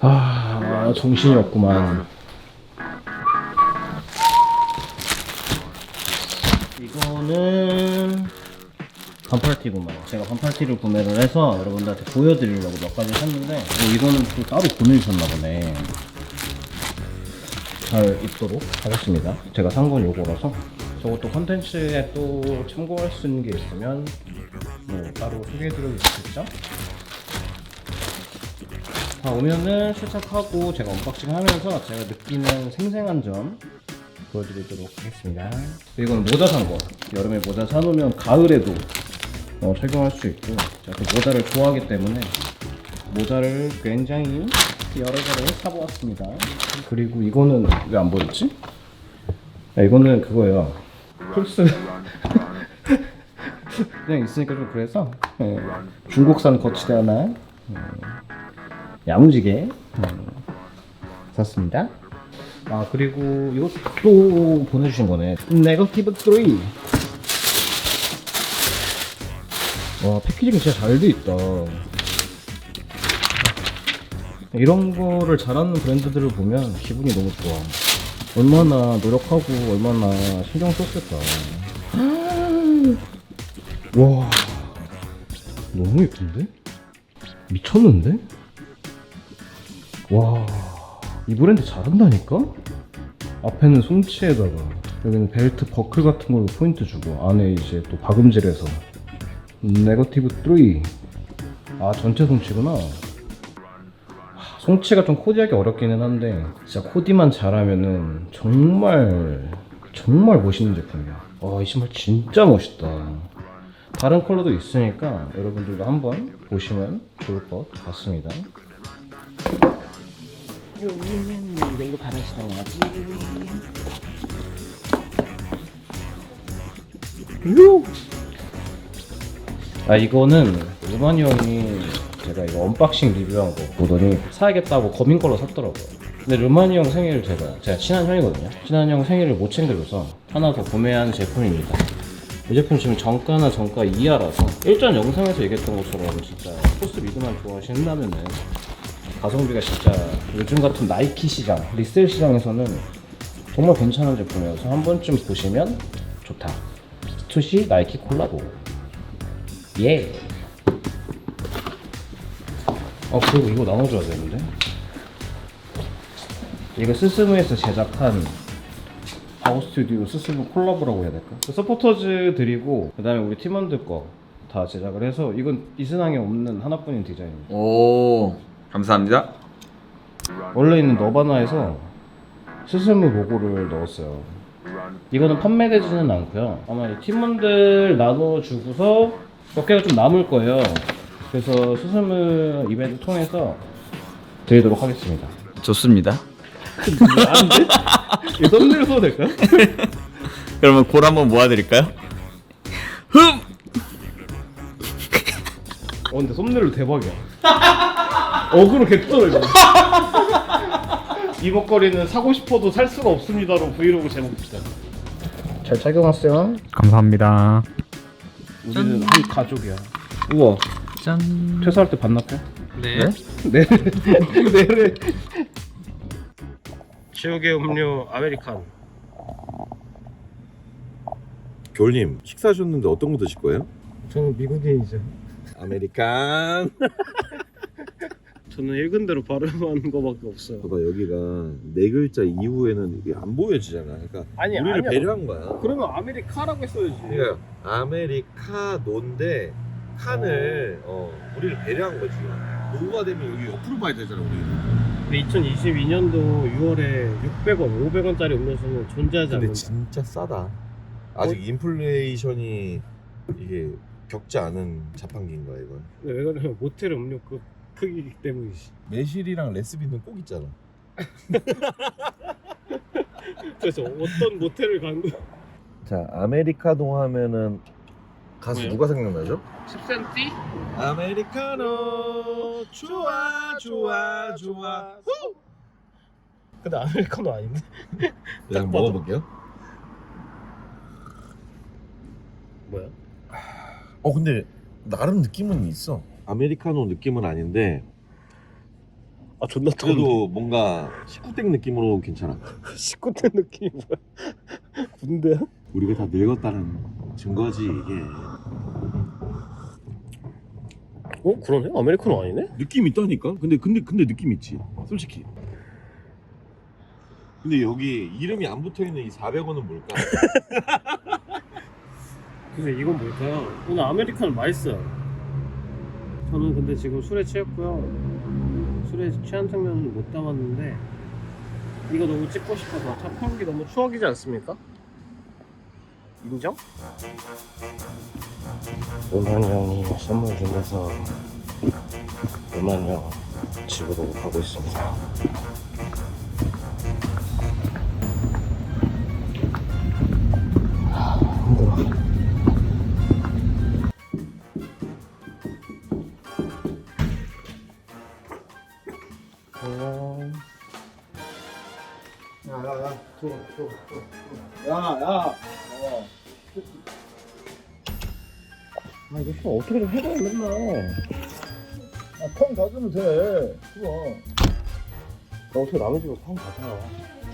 아 정신이 없구만. 이거는 반팔티구만. 제가 반팔티를 구매를 해서 여러분들한테 보여드리려고 몇 가지 샀는데 어, 이거는 또 따로 보내주셨나 보네. 잘 입도록 하겠습니다. 제가 산 건 요거라서 저것도 컨텐츠에 또 참고할 수 있는 게 있으면 뭐 따로 소개해드리겠죠 다 오면은 실착하고 제가 언박싱 하면서 제가 느끼는 생생한 점 보여드리도록 하겠습니다. 이건 모자 산 거. 여름에 모자 사놓으면 가을에도 어, 착용할 수 있고 제가 또 모자를 좋아하기 때문에 모자를 굉장히 여러 개를 사보았습니다. 그리고 이거는 왜 안 보였지? 아, 이거는 그거예요. 플스 그냥 있으니까 좀 그래서 예, 중국산 거치대 하나 음, 야무지게 음, 샀습니다. 아 그리고 이것도 또 보내주신 거네. 네거티브 3. 와 패키징이 진짜 잘 돼 있다. 이런 거를 잘하는 브랜드들을 보면 기분이 너무 좋아. 얼마나 노력하고 얼마나 신경 썼을까. 와 너무 예쁜데? 미쳤는데? 와, 이 브랜드 잘한다니까? 앞에는 송치에다가 여기는 벨트 버클 같은 걸로 포인트 주고 안에 이제 또 박음질해서 네거티브 3 아, 전체 송치구나 하, 송치가 좀 코디하기 어렵기는 한데 진짜 코디만 잘하면은 정말 정말 멋있는 제품이야. 와, 이 신발 진짜 멋있다. 다른 컬러도 있으니까 여러분들도 한번 보시면 좋을 것 같습니다. 여기는 이걸로 갈아시다야지? 아 이거는 루마니 형이 제가 이거 언박싱 리뷰한 거 보더니 사야겠다고 거민 걸로 샀더라고요 근데 루마니 형 생일을 제가 제가 친한 형이거든요 친한 형 생일을 못 챙겨줘서 하나 더 구매한 제품입니다 이 제품 지금 정가나 정가 이하라서 일전 영상에서 얘기했던 것처럼 진짜 코스 미드만 좋아하신다면은 가성비가 진짜 요즘 같은 나이키 시장, 리셀 시장에서는 정말 괜찮은 제품이어서 한 번쯤 보시면 좋다. 스투시 나이키 콜라보. 예. 어 그리고 이거 나눠줘야 되는데. 이거 스스무에서 제작한 하우 스튜디오 스스무 콜라보라고 해야 될까? 그 서포터즈 드리고 그 다음에 우리 팀원들 거 다 제작을 해서 이건 이스낭에 없는 하나뿐인 디자인입니다. 오 감사합니다. 원래 있는 너바나에서 스스무 로고를 넣었어요. 이거는 판매되지는 않고요. 아마 이 팀원들 나눠주고서 몇 개가 좀 남을 거예요. 그래서 스스무 이벤트 통해서 드리도록 하겠습니다. 좋습니다. 안 돼? 이 썸네일 써도 될까요? 그러면 골 한번 모아드릴까요? 흠! 어 근데 썸네일 대박이야. 어그로 개쩔어 이거. 이 목걸이는 사고 싶어도 살 수가 없습니다로 브이로그 제목입니다. 잘 착용하세요. 감사합니다. 우리는 한 가족이야. 우와. 짠. 퇴사할 때 반납해? 네. 네. 네 네. 지옥의 음료 아메리칸. 겨울님 식사 하셨는데 어떤 거 드실 거예요? 저는 미국인이죠. 아메리칸 저는 읽은 대로 발음한 거밖에 없어요. 봐봐 여기가 네 글자 이후에는 이게 안 보여지잖아 그러니까 아니, 우리를 아니야. 배려한 거야 그러면 아메리카라고 했어야지. 그러니까 아메리카노인데 칸을 어, 우리를 배려한 거지. 노후가 되면 여기 옆으로 봐야 되잖아 우리 2022년도 6월에 600원, 500원짜리 음료수는 존재하지 근데 않는다. 진짜 싸다. 아직 인플레이션이 이게 겪지 않은 자판기인 거야 이건. 근데 왜 그러냐면 모텔 음료 그 크기이기 때문이지. 매실이랑 레스비는 꼭 있잖아. 그래서 어떤 모텔을 간 거? 자 아메리카노 하면은 가수 뭐요? 누가 생각나죠? 10cm? 아메리카노 좋아 좋아 좋아 근데 아메리카노 아닌데? 그냥 봐도. 먹어볼게요 뭐야? 어 근데 나름 느낌은 있어 아메리카노 느낌은 아닌데 아 존나 그래도 뭔가 식구땡 느낌으로 괜찮아. 19대 느낌이 뭐야 군대야? 우리가 다 늙었다는 증거지 이게. 어 그러네 아메리카노 아니네? 느낌 있다니까. 근데 근데 근데 느낌 있지. 솔직히. 근데 여기 이름이 안 붙어 있는 이 400원은 뭘까? 근데 이건 뭘까요? 오늘 아메리카노 맛있어요. 저는 근데 지금 술에 취했고요. 술에 취한 장면은 못 담았는데 이거 너무 찍고 싶어서 차 태우기 너무 추억이지 않습니까? 인정? 음한 형이 선물 준다서 음한 형 집으로 가고 있습니다. 힘들어. 아좀 어떻게 좀 해봐 맨날. 턴 닫으면 돼 좋아 나 어떻게 남의 집에 팡 가자.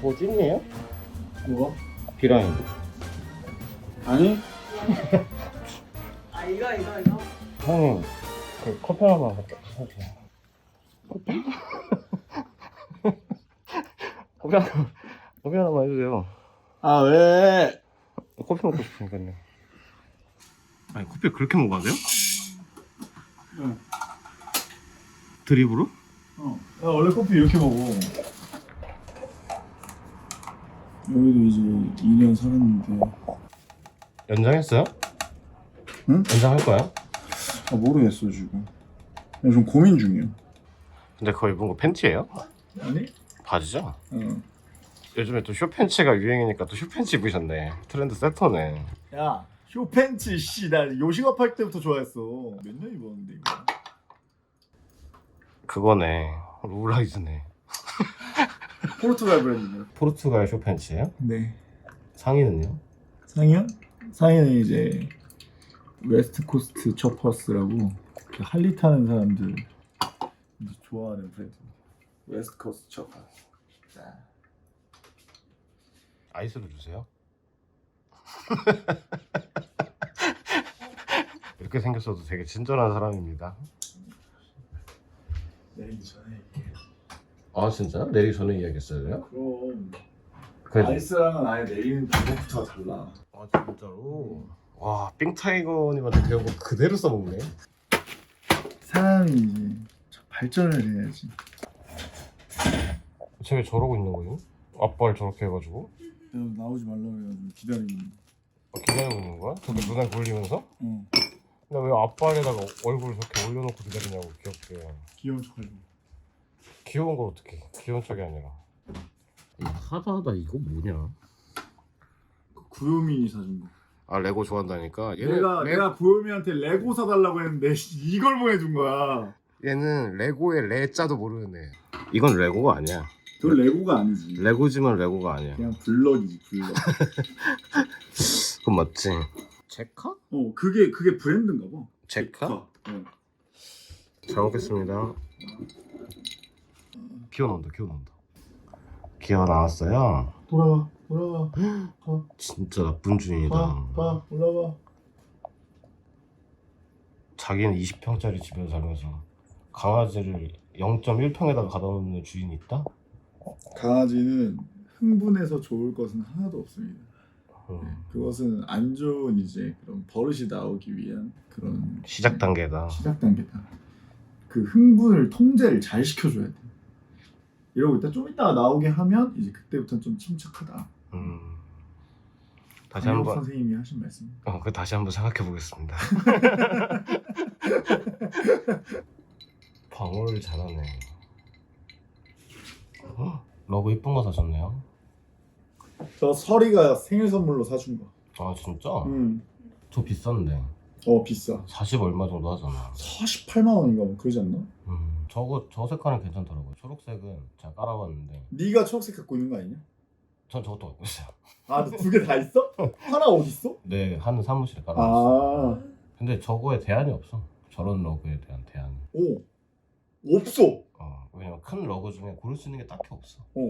저거 찐이에요? 뭐가? 비라인. 아니 아 이거 이거 이거 형님 그 커피 하나만 갖다 주세요. 커피? 커피 하나 커피 하나만 해주세요. 아 왜? 커피 먹고 싶으니까요. 아니 커피 그렇게 먹어야 돼요? 응. 드립으로? 어. 야 원래 커피 이렇게 먹어 여기도 이제 2년 살았는데 연장했어요? 응? 연장할 거야? 아 모르겠어 지금 나좀 고민 중이야 근데 그거 입은 거 팬티예요? 아니? 바지죠? 어. 요즘에 또 쇼팬츠가 유행이니까 또 쇼팬츠 입으셨네. 트렌드 세터네. 야 쇼팬츠 씨나 요식업 할 때부터 좋아했어 몇 년 입었는데 이거 그거네. 롤라이즈네. 포르투갈 브랜드네 포르투갈 쇼팬츠예요? 네 상의는요? 상이요? 상이는 이제 웨스트 코스트 초퍼스라고 그 할리 타는 사람들 좋아하는 브랜드 웨스트 코스트 초퍼스 아이스도 주세요. 이렇게 생겼어도 되게 친절한 사람입니다. 내리기 전에 이렇게 아 진짜? 내리기 전에 이야기했어요? 그럼 그래도 아이스랑은 아예 내리는 방법부터 달라 아 진짜로? 와 삥타이거님한테 배운 거 그대로 써먹네. 사람이 이제 발전을 해야지 쟤왜 저러고 있는 거지? 아빠를 저렇게 해가지고 나오지 말라고 해가지고 기다리고 있는 아, 기다리고 있는 거야? 저도 눈에 굴리면서? 어 근데 왜 아빠에다가 얼굴 저렇게 올려놓고 기다리냐고 귀엽게. 귀여운 척하려고 귀여운 걸 어떻게 귀여운 척이 아니라. 하다 하다 이거 뭐냐? 구요민이 사준 거. 아 레고 좋아한다니까? 내가 내가 구요민한테 레고 사달라고 했는데 이걸 보내준 거야. 얘는 레고의 레자도 모르는 애 이건 레고가 아니야. 그건 레고가 아니지. 레고지만 레고가 아니야. 그냥 블럭이지 블럭. 그건 맞지 제카? 어 그게 그게 브랜드인가 봐. 제카? 어. 잘 먹겠습니다. 기어 나온다 기어 나온다. 기어 나왔어요? 돌아와 돌아와. 진짜 나쁜 주인이다. 가 가 올라가 자기는 20평짜리 집에서 살면서 강아지를 0.1평에다가 가다 놓는 주인이 있다? 강아지는 흥분해서 좋을 것은 하나도 없습니다 음, 그것은 안 좋은 이제 그런 버릇이 나오기 위한 그런 시작 단계다 시작 단계다. 그 흥분을 통제를 잘 시켜줘야 돼. 이러고 있다 좀 이따가 나오게 하면 이제 그때부터 좀 침착하다. 음, 다시 한번 선생님이 하신 말씀. 어, 그 다시 한번 생각해 보겠습니다. 방어를 잘하네. 어, 러브 이쁜 거 사셨네요. 저 설이가 생일 선물로 사준 거. 아 진짜? 음. 저 비싼데 어 비싸. 40 얼마 정도 하잖아. 48만 원인가 뭐 그러지 않나? 음, 저거 저 색깔은 괜찮더라고요. 초록색은 제가 깔아봤는데 네가 초록색 갖고 있는 거 아니냐? 전 저것도 갖고 있어요. 아 두 개 다 있어? 하나 어디 있어? 네, 하는 사무실에 깔아놨어요. 아 근데 저거에 대안이 없어. 저런 러그에 대한 대안이. 오 없어. 어, 왜냐면 큰 러그 중에 고를 수 있는 게 딱히 없어. 어.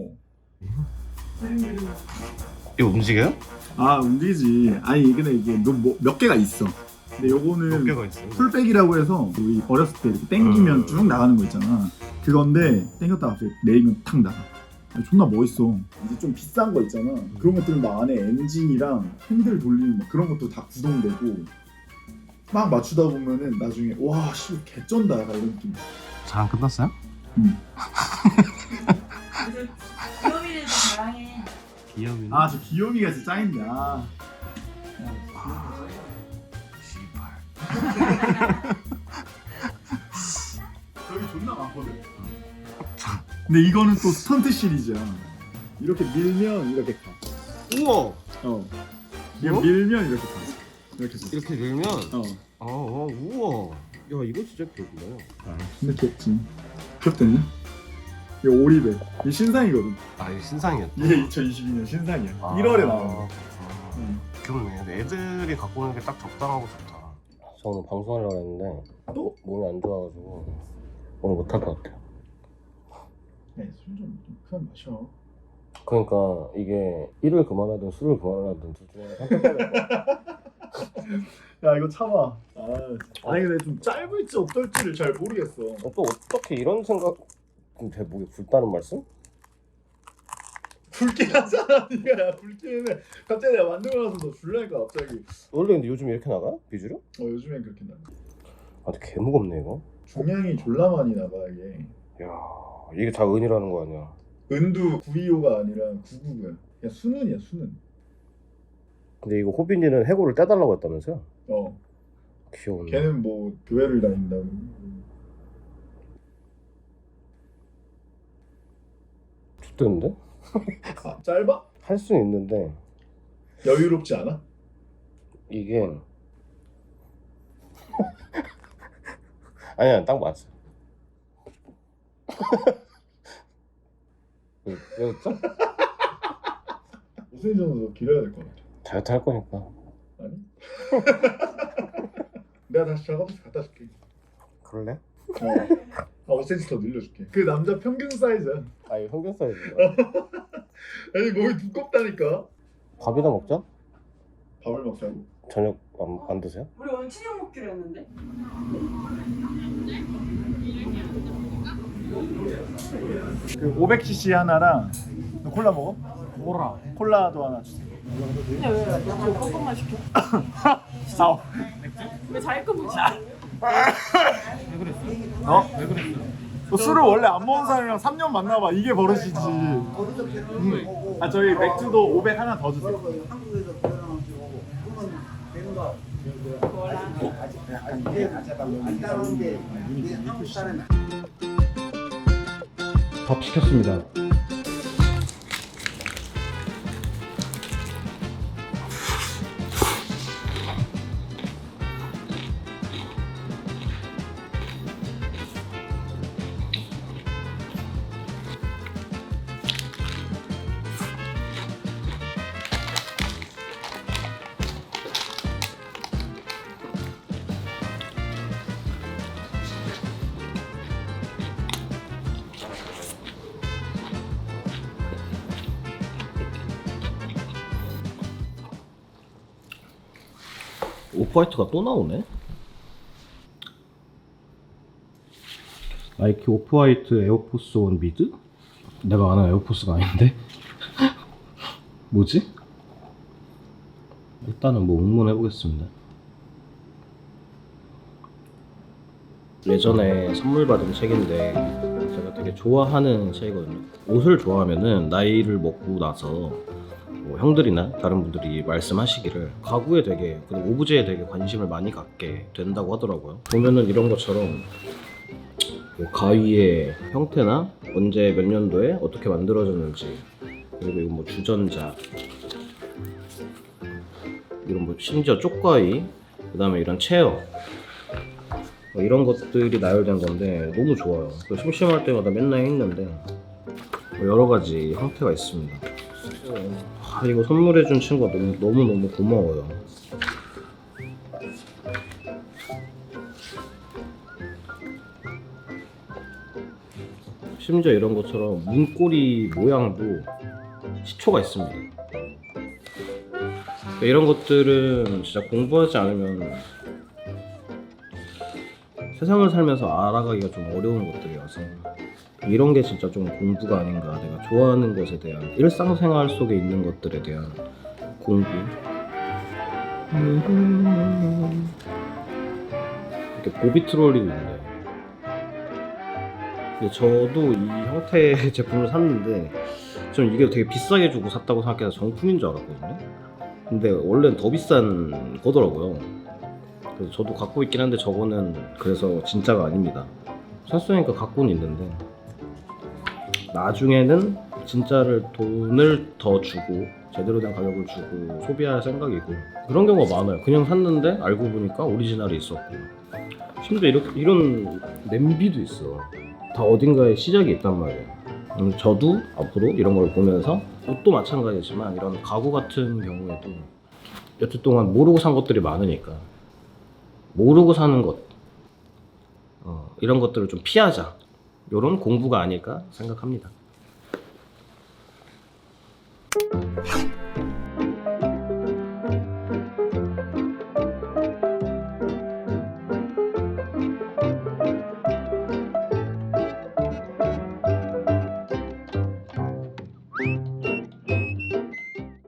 이거 움직여요? 아 움직이지. 아니 근데 이게 몇, 뭐, 몇 개가 있어. 근데 요거는 있어요? 풀백이라고 해서 우리 어렸을 때 이렇게 땡기면 음. 쭉 나가는 거 있잖아. 그건데 땡겼다가 갑자기 내리면 탁 나가. 아니, 존나 멋있어. 이제 좀 비싼 거 있잖아. 그런 것들은 막 안에 엔진이랑 핸들 돌리는 막 그런 것도 다 구동되고 막 맞추다 보면은 나중에 와씨 개쩐다 약간 이런 느낌. 잘 끝났어요? 기염이. 아 저 귀요미가 진짜 짱인데. 아. 저기 존나 많거든. 근데 이거는 또 스턴트 시리즈야. 이렇게 밀면 이렇게 가. 우와. 어. 이거 뭐? 밀면 이렇게 가. 이렇게 가. 이렇게 밀면. 어. 아, 아 우와. 야 이거 진짜 귀엽네. 근데 귀엽지. 귀엽다냐? 이거 오리배. 이 신상이거든. 아 이거 신상이었다. 이게 2022년 신상이야. 아. 1월에 나온 거. 아, 응. 귀엽네. 근데 애들이 갖고 오는 게 딱 적당하고 좋다. 저 오늘 방송하려고 했는데 또 몸이 안 좋아가지고 오늘 못할 것 같아요. 네, 술좀 그만 마셔. 그러니까 이게 일을 그만하든 술을 그만하든 둘 중에 될것 야 이거 참아. 아, 아니 근데 좀 짧을지 어떨지를 잘 모르겠어. 어, 또 어떻게 이런 생각 그럼 제 목이 굵다는 말씀? 하잖아 니가 야. 붉기는 갑자기 내가 만들고 나서 너 줄라니까 갑자기. 원래 근데 요즘 이렇게 나가? 비주류? 어 요즘엔 그렇게 나 아 근데 개 무겁네 이거. 중량이 졸라 많이 나가 이게. 야 이게 다 은이라는 거 아니야? 은두 925가 아니라 999야. 야 수능이야 수능 근데 이거 호빈이는 해고를 떼달라고 했다면서요? 어. 귀여운데. 걔는 뭐 교회를 다닌다고 좋대는데? 아 짧아? 할 수는 있는데 여유롭지 않아? 이게 아니야 딱 맞아 왜, 왜 웃죠? 선수 길어야 될 것 같아 다이어트 할 거니까 아니? 내가 다시 작업실 갖다 줄게 그럴래? 어. 아, 5cm 더 늘려줄게 그 남자 평균 사이즈야 아 이거 평균 사이즈야 아니 몸이 두껍다니까 밥이나 먹자? 밥을 먹자고 저녁 안, 안 드세요? 우리 오늘 친형 먹기로 했는데. 그 500cc 하나랑 너 콜라 먹어? 콜라 콜라도 하나 주세요 근데 왜 나도 껌껌만 시켜? 싸워 왜 자기 거 먹지? 어? 왜 그랬어? 너 술을 원래 안 먹은 사람이랑 3년 만나봐 이게 버릇이지 음. 아 저희 맥주도 500 하나 더 주세요 밥 시켰습니다 오프화이트가 또 나오네? 나이키 오프화이트 에어포스 원 미드? 내가 아는 에어포스가 아닌데? 뭐지? 일단은 뭐 응모해 보겠습니다. 예전에 선물 받은 책인데 제가 되게 좋아하는 책이거든요. 옷을 좋아하면은 나이를 먹고 나서 뭐 형들이나 다른 분들이 말씀하시기를 가구에 되게 그리고 오브제에 되게 관심을 많이 갖게 된다고 하더라고요. 보면은 이런 것처럼 뭐 가위의 형태나 언제 몇 년도에 어떻게 만들어졌는지 그리고 이거 뭐 주전자 이런 뭐 심지어 쪽가위 그다음에 이런 체어 뭐 이런 것들이 나열된 건데 너무 좋아요. 그래서 심심할 때마다 맨날 읽는데 뭐 여러 가지 형태가 있습니다. 아, 이거 선물해준 친구가 너무 너무 너무 고마워요. 심지어 이런 것처럼 문고리 모양도 시초가 있습니다. 그러니까 이런 것들은 진짜 공부하지 않으면 세상을 살면서 알아가기가 좀 어려운 것들이어서 이런 게 진짜 좀 공부가 아닌가. 내가 좋아하는 것에 대한 일상생활 속에 있는 것들에 대한 공부. 이렇게 보비 트롤리도 있네 근데 저도 이 형태의 제품을 샀는데 저는 이게 되게 비싸게 주고 샀다고 생각해서 정품인 줄 알았거든요. 근데 원래는 더 비싼 거더라고요. 그래서 저도 갖고 있긴 한데 저거는 그래서 진짜가 아닙니다. 샀으니까 갖고는 있는데 나중에는 진짜를 돈을 더 주고 제대로 된 가격을 주고 소비할 생각이고 그런 경우가 많아요. 그냥 샀는데 알고 보니까 오리지널이 있었고 심지어 이렇게, 이런 냄비도 있어. 다 어딘가에 시작이 있단 말이에요. 음, 저도 앞으로 이런 걸 보면서 옷도 마찬가지지만 이런 가구 같은 경우에도 여태 동안 모르고 산 것들이 많으니까 모르고 사는 것 어, 이런 것들을 좀 피하자. 이런 공부가 아닐까 생각합니다.